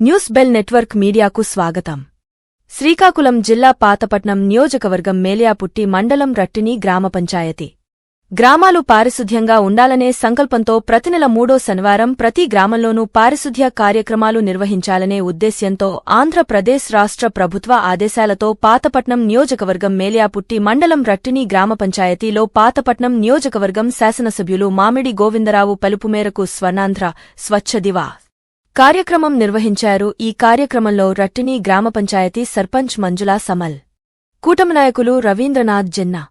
News bell network మీడియాకు స్వాగతం. శ్రీకాకుళం జిల్లా పాతపట్నం నియోజకవర్గం మేలియాపుట్టి మండలం రట్టిని గ్రామ పంచాయతీ. గ్రామాలు పారిశుధ్యంగా ఉండాలనే సంకల్పంతో ప్రతి నెల మూడో శనివారం ప్రతి గ్రామంలోనూ పారిశుధ్య కార్యక్రమాలు నిర్వహించాలనే ఉద్దేశ్యంతో ఆంధ్రప్రదేశ్ రాష్ట్ర ప్రభుత్వ ఆదేశాలతో పాతపట్నం నియోజకవర్గం మేలియాపుట్టి మండలం రట్టిని గ్రామ పంచాయతీలో పాతపట్నం నియోజకవర్గం శాసనసభ్యులు మామిడి గోవిందరావు పలుపు మేరకు స్వర్ణాంధ్ర స్వచ్ఛ దివా కార్యక్రమం నిర్వహించారు ఈ కార్యక్రమంలో రట్టిని గ్రామ పంచాయతీ సర్పంచ్ మంజులా సమల్ కూటమి నాయకులు రవీంద్రనాథ్ జిన్నా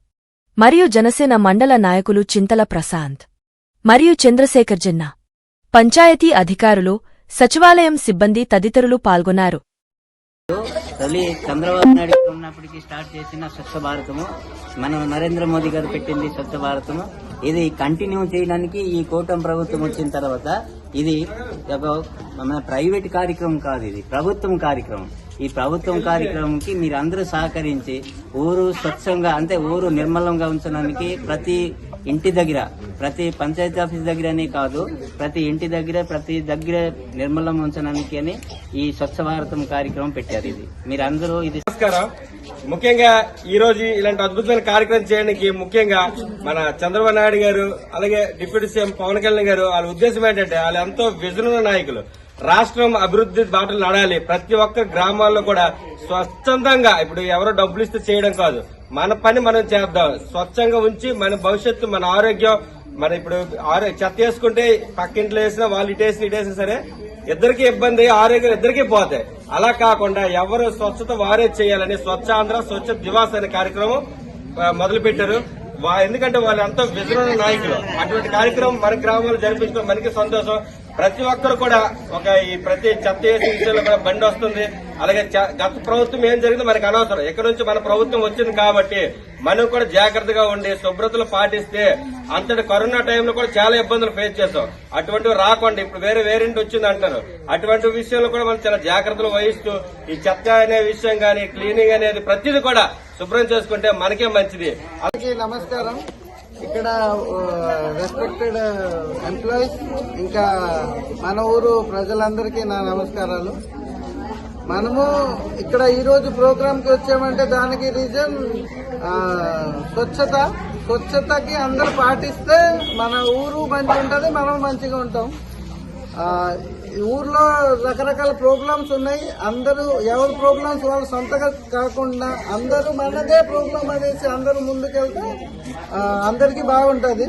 మరియు జనసేన మండల నాయకులు చింతల ప్రశాంత్ మరియు చంద్రశేఖర్ జిన్నా. పంచాయతీ అధికారులు సచివాలయం సిబ్బంది తదితరులు పాల్గొన్నారు. తొలి చంద్రబాబు నాయుడు ఉన్నప్పటికీ స్టార్ట్ చేసిన స్వచ్ఛ భారతము మన నరేంద్ర మోదీ గారు పెట్టింది స్వచ్ఛ భారతము ఇది కంటిన్యూ చేయడానికి ఈ కూటమి ప్రభుత్వం వచ్చిన తర్వాత ఇది ఒక మన ప్రైవేట్ కార్యక్రమం కాదు ఇది ప్రభుత్వం కార్యక్రమం. ఈ ప్రభుత్వం కార్యక్రమంకి మీరందరూ సహకరించి ఊరు స్వచ్ఛంగా అంటే ఊరు నిర్మలంగా ఉంచడానికి ప్రతి ఇంటి దగ్గర ప్రతి పంచాయతీ ఆఫీస్ దగ్గరనే కాదు ప్రతి ఇంటి దగ్గర ప్రతి దగ్గర నిర్మలం ఉంచడానికి అని ఈ స్వచ్ఛ భారతం కార్యక్రమం పెట్టారు ఇది. మీరందరూ ఇది నమస్కారం. ముఖ్యంగా ఈ రోజు ఇలాంటి అద్భుతమైన కార్యక్రమం చేయడానికి ముఖ్యంగా మన చంద్రబాబు నాయుడు గారు అలాగే డిప్యూటీ సీఎం పవన్ కళ్యాణ్ గారు వాళ్ళ ఉద్దేశం ఏంటంటే వాళ్ళు ఎంతో విజన్ నాయకులు. రాష్ట్రం అభివృద్ధి బాటలు నడాలి. ప్రతి ఒక్క గ్రామాల్లో కూడా స్వచ్ఛందంగా ఇప్పుడు ఎవరో డబ్బులు ఇస్తే చేయడం కాదు. మన పని మనం చేద్దాం. స్వచ్ఛంగా ఉంచి మన భవిష్యత్తు మన ఆరోగ్యం మన ఇప్పుడు చెత్త వేసుకుంటే పక్కింట్లో వేసినా వాళ్ళు ఇటు ఇటేసినా ఇటు సరే ఇద్దరికి ఇబ్బంది ఆరోగ్యం ఇద్దరికి పోతాయి. అలా కాకుండా ఎవరు స్వచ్ఛత వారే చేయాలని స్వచ్ఛ ఆంధ్ర స్వచ్ఛ దివాస్ అనే కార్యక్రమం మొదలు పెట్టారు ఎందుకంటే వాళ్ళు ఎంతో విజృంభణ నాయకులు. అటువంటి కార్యక్రమం మన గ్రామంలో జరిపించడం మనకి సంతోషం. ప్రతి ఒక్కరు కూడా ఒక ఈ ప్రతి చెత్త వేసే విషయంలో కూడా బండి వస్తుంది. అలాగే చ- గత ప్రభుత్వం ఏం జరిగిందో మనకు అనవసరం. ఇక్కడ నుంచి మన ప్రభుత్వం వచ్చింది కాబట్టి మనం కూడా జాగ్రత్తగా ఉండి శుభ్రతలు పాటిస్తే అంతటి కరోనా టైంలో కూడా చాలా ఇబ్బందులు ఫేస్ చేస్తాం. అటువంటివి రాకుండా. ఇప్పుడు వేరే వేరింటి వచ్చింది అంటారు. అటువంటి విషయంలో కూడా మనం చాలా జాగ్రత్తలు వహిస్తూ ఈ చెత్త అనే విషయం కానీ క్లీనింగ్ అనేది ప్రతిదీ కూడా శుభ్రం చేసుకుంటే మనకే మంచిది. నమస్కారం. ఇక్కడ రెస్పెక్టెడ్ ఎంప్లాయీస్ ఇంకా మన ఊరు ప్రజలందరికీ నా నమస్కారాలు. మనము ఇక్కడ ఈరోజు ప్రోగ్రాంకి వచ్చామంటే దానికి రీజన్ స్వచ్ఛత. స్వచ్ఛతకి అందరు పాటిస్తే మన ఊరు మంచిగా ఉంటుంది మనం మంచిగా ఉంటాం. ఊర్లో రకరకాల ప్రోగ్రామ్స్ ఉన్నాయి. అందరూ ఎవరి ప్రోగ్రామ్స్ వాళ్ళు సొంతగా కాకుండా అందరూ మనదే ప్రోగ్రామ్ అనేసి అందరూ ముందుకెళ్తే ఆ, అందరికీ బాగుంటది.